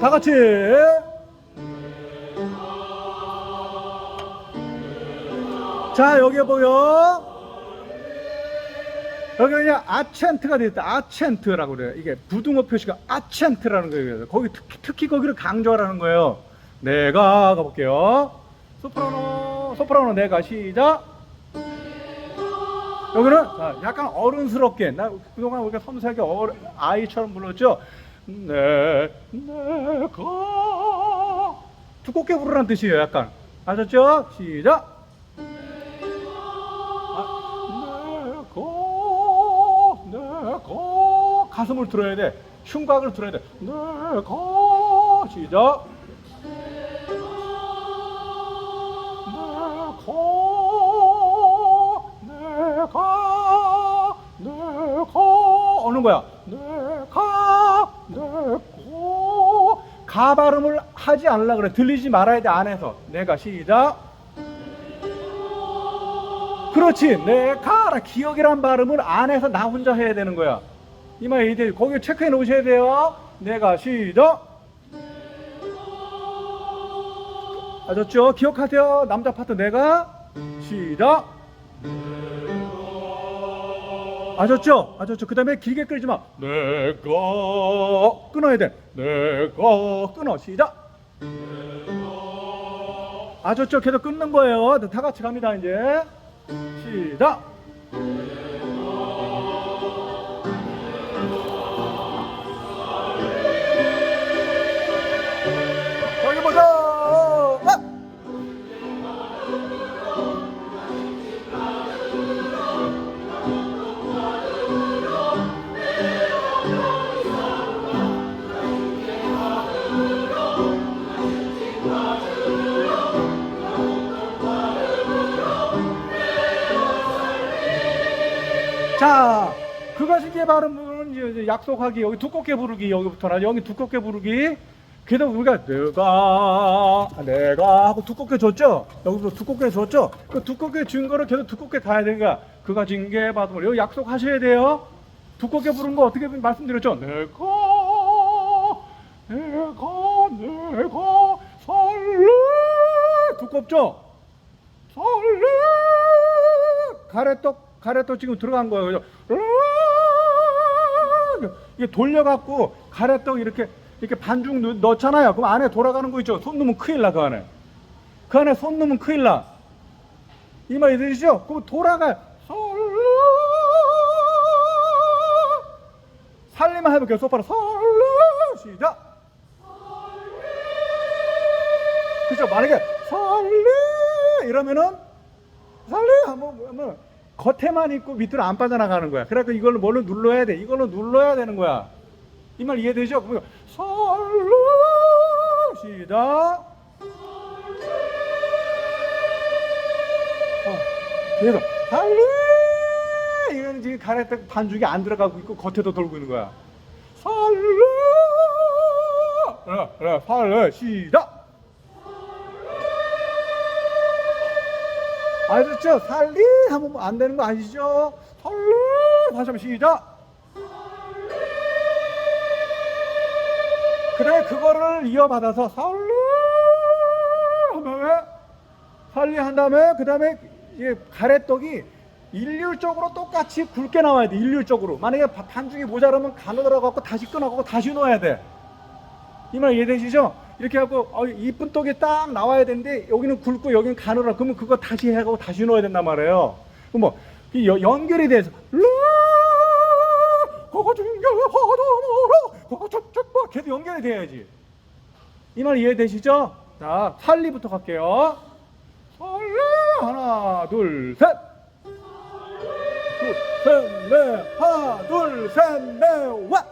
다 같이. 자, 여기 보여. 여기 그냥 아첸트가 되어 있다. 아첸트라고 그래요. 이게 부등호 표시가 아첸트라는 거예요. 거기 특히, 특히 거기를 강조하라는 거예요. 내가 가볼게요. 소프라노, 소프라노 내가 시작. 여기는 자, 약간 어른스럽게 나 그동안 우리가 섬세하게 어른, 아이처럼 불렀죠. 네, 내가 두껍게 부르라는 뜻이에요. 약간 아셨죠? 시작. 아, 내가 내가 가슴을 들어야 돼. 흉곽을 들어야 돼. 내가 시작. 내가 내가 내가 어느 거야? 내 가 발음을 하지 않으려 그래. 들리지 말아야 돼 안에서. 내가 시작. 그렇지. 내가 기억이란 발음을 안에서 나 혼자 해야 되는 거야. 이말 이제 거기 체크해 놓으셔야 돼요. 내가 시작. 아셨죠? 기억하세요. 남자 파트 내가 시작. 아셨죠? 아셨죠? 그 다음에 길게 끌지 마. 내가 끊어야 돼. 내가 끊어. 시작. 아셨죠? 계속 끊는 거예요. 다 같이 갑니다, 이제. 시작. 자, 그것이 이제 발음은 이제 약속하기 여기 두껍게 부르기 여기부터 나 여기 두껍게 부르기. 그래도 우리가 내가 내가 하고 두껍게 줬죠. 여기서 두껍게 줬죠. 그 두껍게 준 거를 계속 두껍게 가야 되니까 그가 징계 받음을 여기 약속하셔야 돼요. 두껍게 부른 거 어떻게 말씀드렸죠? 내가 내가 내가 설레 두껍죠? 설레 가래떡 가래떡 지금 들어간 거예요. 이게 돌려갖고 가래떡 이렇게 이렇게 반죽 넣- 넣잖아요. 그럼 안에 돌아가는 거 있죠. 손 넣으면 큰일 나 그 안에. 그 안에 손 넣으면 큰일 나. 이 말이 들리시죠? 그럼 돌아가. 살리만 해볼게요. 소파로 설레 시작. 그죠? 만약에 설레 이러면은 설레 하면 하면 겉에만 있고 밑으로 안 빠져나가는 거야. 그래서 이걸로 뭘로 눌러야 돼. 이걸로 눌러야 되는 거야. 이 말 이해되죠? 그러면 설레 시작. 어, 계속 설레 이건 지금 가래떡 반죽이 안 들어가고 있고 겉에도 돌고 있는 거야. 설레 그래, 그래, 설레 시작. 아셨죠? 살리 하면 안 되는 거 아시죠? 설레 다시 한번 시작. 그래 그거를 이어받아서 설레 하면 왜? 살리 한 다음에 그 다음에 이게 가래떡이 일률적으로 똑같이 굵게 나와야 돼 일률적으로 만약에 바- 반죽이 모자라면 간을 들어가고 다시 끊어가고 다시 넣어야 돼 이 말 이해되시죠? 이렇게 하고 어, 이쁜 떡이 딱 나와야 되는데 여기는 굵고 여기는 가느라 그러면 그거 다시 해가고 다시 넣어야 된단 말이에요. 그럼 뭐이 연결이 돼서 쭉쭉 계속 연결이 돼야지. 이 말 이해되시죠? 자 살리부터 갈게요. 살리 하나 둘 셋. 둘, 셋, 넷, 하나, 둘, 셋, 넷, 와!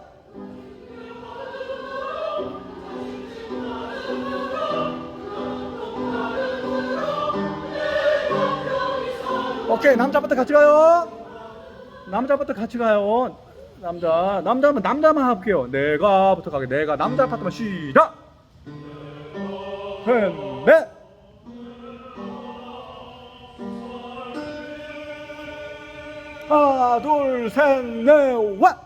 오케이 남자부터 같이 가요. 남자부터 같이 가요. 남자 남자면 남자만 할게요. 내가부터 가게. 내가 남자 파트만 시작. 셋넷 하나 둘셋넷 와.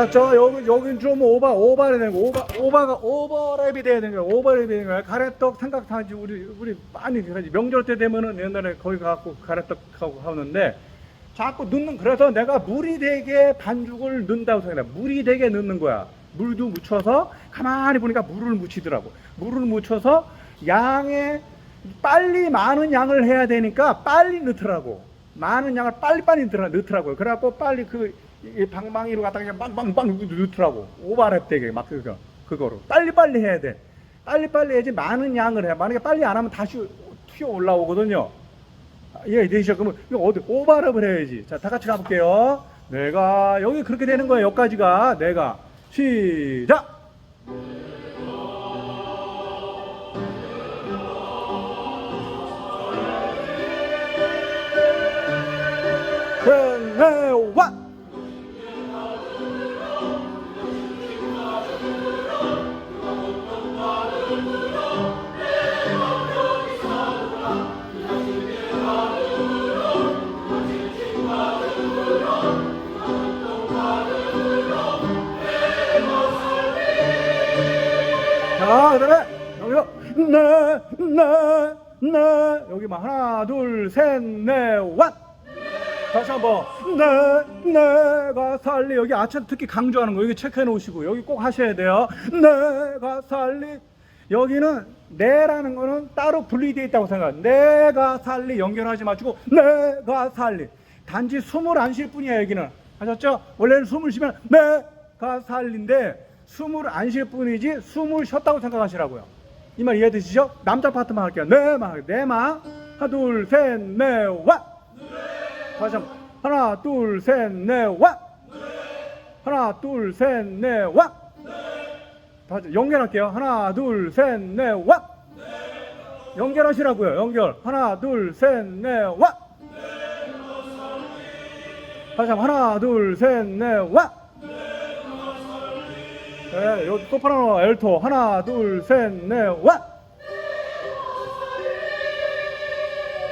알았죠? 여기 여긴 좀 오바 오버해야 되는 거 오바 오바가 오버랩이 돼야 되는 거야. 오버랩이 되는 거야. 가래떡 생각하지 우리 우리 많이 그러지. 명절 때 되면은 옛날에 거기 가갖고 가래떡 하고 하는데 자꾸 넣는 그래서 내가 물이 되게 반죽을 넣는다고 생각해. 물이 되게 넣는 거야. 물도 묻혀서 가만히 보니까 물을 묻히더라고. 물을 묻혀서 양에 빨리 많은 양을 해야 되니까 빨리 넣더라고. 많은 양을 빨리빨리 넣더라, 넣더라고요. 그래갖고 빨리 그 이 방망이로 갖다가 그냥 빵빵빵 넣더라고 오버랩 되게 막 그거 그거로 빨리빨리 해야 돼 빨리빨리 해야지 많은 양을 해 만약에 빨리 안 하면 다시 튀어 올라오거든요 예, 되시죠. 그러면 이거 어디 오버랩을 해야지. 자, 다 같이 가볼게요. 내가 여기 그렇게 되는 거예요. 여기까지가 내가 시작. 내와 자, 그다음에 여기서 네네네. 여기만 하나 둘 셋넷왓 다시 한번 네 내가 살리. 여기 아침 특히 강조하는 거 여기 체크해 놓으시고 여기 꼭 하셔야 돼요. 내가 살리. 여기는 내라는 거는 따로 분리되어 있다고 생각 내가 살리 연결하지 마시고 내가 살리. 단지 숨을 안 쉴 뿐이야 여기는. 아셨죠? 원래는 숨을 쉬면 내가 살린데 숨을 안 쉴 뿐이지 숨을 쉬었다고 생각하시라고요. 이 말 이해되시죠? 남자 파트만 할게요. 내마 내마. 하나 둘셋넷와. 다시 한번. 하나 둘셋넷와. 하나 둘셋넷와. 다시 연결할게요. 하나 둘셋넷와. 연결하시라고요. 연결. 하나 둘셋넷와. 다시 한번. 하나 둘셋넷와 네, 여기 소프라노 엘토 하나 둘 셋 넷 와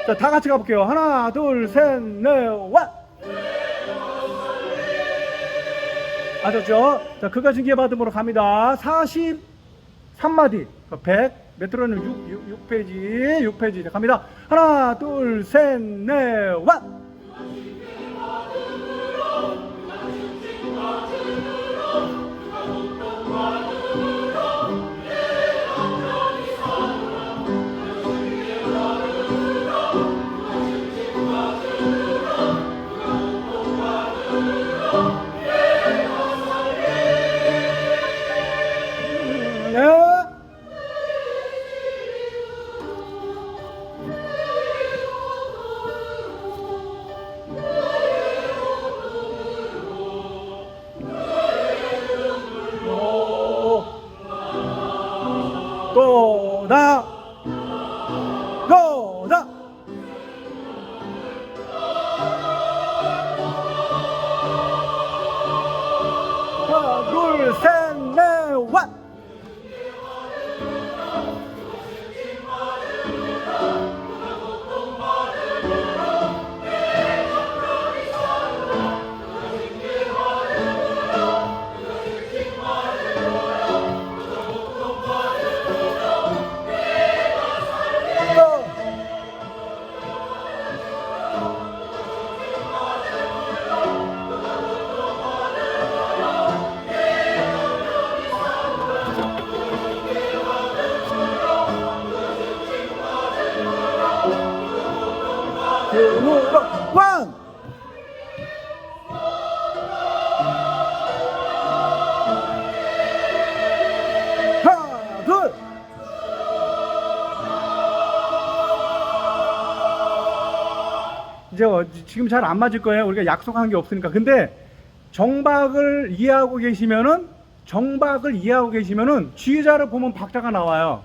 자, 다 같이 가볼게요. 하나, 둘, 셋, 넷, 와! 아셨죠? 자, 그가 징계 받음으로 갑니다. 43마디. 100. 메트로는 6, 6, 6페이지. 6페이지. 자, 갑니다. 하나, 둘, 셋, 넷, 와! 또다 또 이제 어, 지금 잘 안 맞을 거예요 우리가 약속한 게 없으니까 근데 정박을 이해하고 계시면은 정박을 이해하고 계시면은 지휘자를 보면 박자가 나와요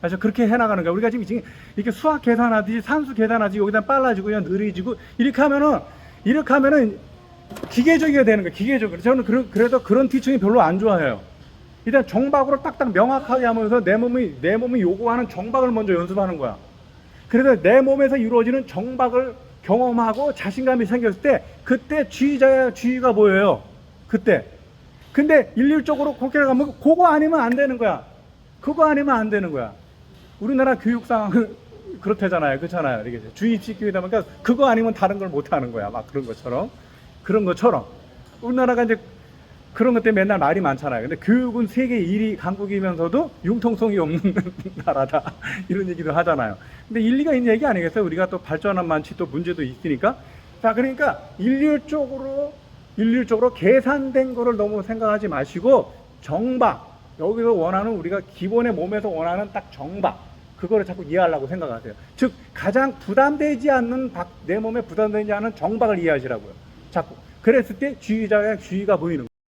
그래서 그렇게 해나가는 거야. 우리가 지금, 이렇게 수학 계산하듯이 산수 계산하지 여기다 빨라지고 그냥 느리지고 이렇게 하면은 이렇게 하면은 기계적이가 되는 거야. 기계적으로. 저는 그런, 그래도 그런 티칭이 별로 안 좋아해요. 일단 정박으로 딱딱 명확하게 하면서 내 몸이 내 몸이 요구하는 정박을 먼저 연습하는 거야. 그래서 내 몸에서 이루어지는 정박을 경험하고 자신감이 생겼을 때 그때 지휘자의 지휘가 보여요. 그때 근데 일률적으로 그렇게 가면 그거 아니면 안 되는 거야. 그거 아니면 안 되는 거야. 우리나라 교육 상황은 그렇대잖아요. 그렇잖아요. 이게 주입시키다 보니까 그거 아니면 다른 걸 못 하는 거야. 막 그런 것처럼. 그런 것처럼. 우리나라가 이제 그런 것 때문에 맨날 말이 많잖아요. 근데 교육은 세계 1위 강국이면서도 융통성이 없는 나라다. 이런 얘기도 하잖아요. 근데 일리가 있는 얘기 아니겠어요? 우리가 또 발전한 많지 또 문제도 있으니까. 자, 그러니까 일률적으로, 일률적으로 계산된 거를 너무 생각하지 마시고 정박. 여기서 원하는 우리가 기본의 몸에서 원하는 딱 정박. 그거를 자꾸 이해하려고 생각하세요. 즉, 가장 부담되지 않는 박, 내 몸에 부담되지 않은 정박을 이해하시라고요. 자꾸. 그랬을 때 주의자의 주의가 보이는 거예요.